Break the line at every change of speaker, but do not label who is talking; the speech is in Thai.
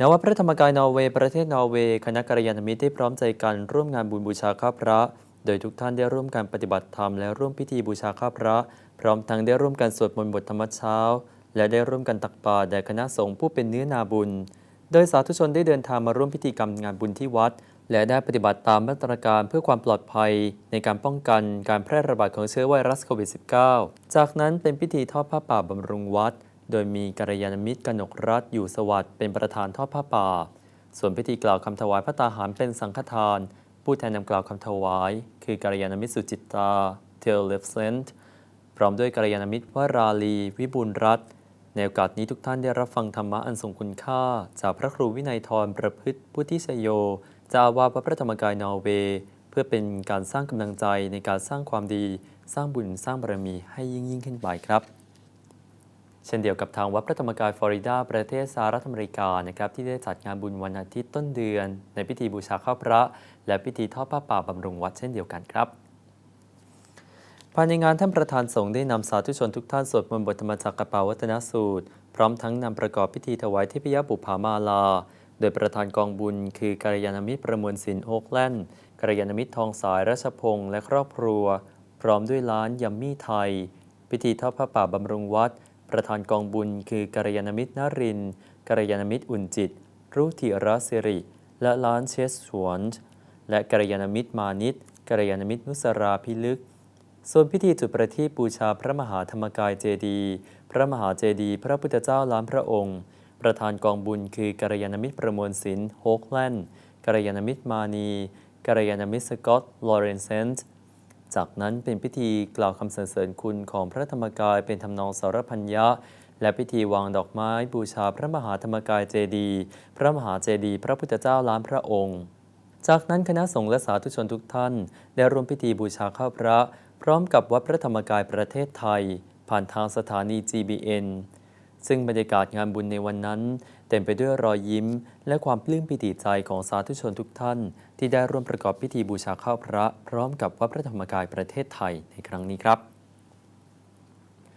ณวัดพระธรรมกายนอร์เวย์ประเทศนอร์เวย์คณะกัลยาณมิตรได้พร้อมใจกันร่วมงานบุญบูชาข้าพระ โดยทุกท่านได้ร่วมการปฏิบัติธรรมและร่วมพิธีบูชาข้าพระ พร้อมทั้งได้ร่วมกันสวดมนต์บทธรรมเช้า และได้ร่วมกันตักบาตรแด่คณะสงฆ์ผู้เป็นเนื้อนาบุญ โดยสาธุชนได้เดินทางมาร่วมพิธีกรรมงานบุญที่วัด และได้ปฏิบัติตามมาตรการเพื่อความปลอดภัย ในการป้องกันการแพร่ระบาดของเชื้อไวรัสโควิด -19 จากนั้นเป็นพิธีทอดผ้าป่าบำรุงวัด โดยมีกัลยาณมิตรกนกรัฐอยู่สวัสดิ์เป็นประธานทอดผ้าป่า ส่วนพิธีกล่าวคำถวายพระตาหารเป็นสังฆทาน ผู้แทนนำกล่าวคำถวาย คือกัลยาณมิตรสุจิตตาเทลเลฟเซนต์พร้อมด้วยกัลยาณมิตรวราลี วิบูลรัตน์ในโอกาสนี้ทุกท่านได้รับฟังธรรมะอันทรงคุณค่า จากพระครูวินัยทรประพฤติพุทธิชโยจาอาวาวัดพระธรรมกายนอร์เวย์เพื่อเป็นการสร้างกำลังใจในการสร้างความดี สร้างบุญสร้างบารมีให้ยิ่งยิ่งขึ้นไปครับ เช่นเดียวกับทางวัดพระธรรมกายฟลอริดาประเทศสหรัฐอเมริกานะครับที่ได้จัดงานบุญวันอาทิตย์ต้นเดือน ในพิธีบูชาข้าวพระ และพิธีทอดผ้าป่าบำรุงวัดเช่นเดียวกันครับภายในงานท่านประธานสงฆ์ได้นำสาธุชนทุกท่านสวดมนต์บทธรรมจักรปาวัฒนสูตร พร้อมทั้งนำประกอบพิธีถวายเทิพยบุพามาลา โดยประธานกองบุญ คือกัลยาณมิตรประมวลสินโอกแลนด์กัลยาณมิตรทองสายรัชพงศ์และครอบครัว พร้อมด้วยร้านยัมมี่ไทย พิธีทอดผ้าป่าบำรุงวัด ประธานกองบุญคือกัลยาณมิตรนรินทร์กัลยาณมิตรอุ่นจิต รุธิรัสิริ และร้านเชสชวนและกัลยาณมิตรมานิตกัลยาณมิตรนุสราพิลึก ส่วนพิธีจุดประทีปบูชาพระมหาธรรมกายเจดี พระมหาเจดี พระพุทธเจ้าล้านพระองค์ ประธานกองบุญคือกัลยาณมิตรประมวลศิลป์โฮกแลนด์กัลยาณมิตรมานีกัลยาณมิตรสกอตลอเรนเซนต์ จากนั้นเป็นพิธีกล่าวคำสรรเสริญคุณของพระธรรมกายเป็นทำนองสารพัญญะและพิธีวางดอกไม้บูชาพระมหาธรรมกายเจดีพระมหาเจดีพระพุทธเจ้าล้านพระองค์ จากนั้นคณะสงฆ์และสาธุชนทุกท่าน ได้ร่วมพิธีบูชาข้าวพระ พร้อมกับวัดพระธรรมกายประเทศไทย ผ่านทางสถานี GBN ซึ่งบรรยากาศงานบุญในวันนั้น เต็มไปด้วยรอยยิ้ม และความปลื้มปิติใจของสาธุชนทุกท่าน ที่ได้ร่วมประกอบพิธีบูชาข้าวพระ พร้อมกับวัดพระธรรมกายประเทศไทยในครั้งนี้ครับ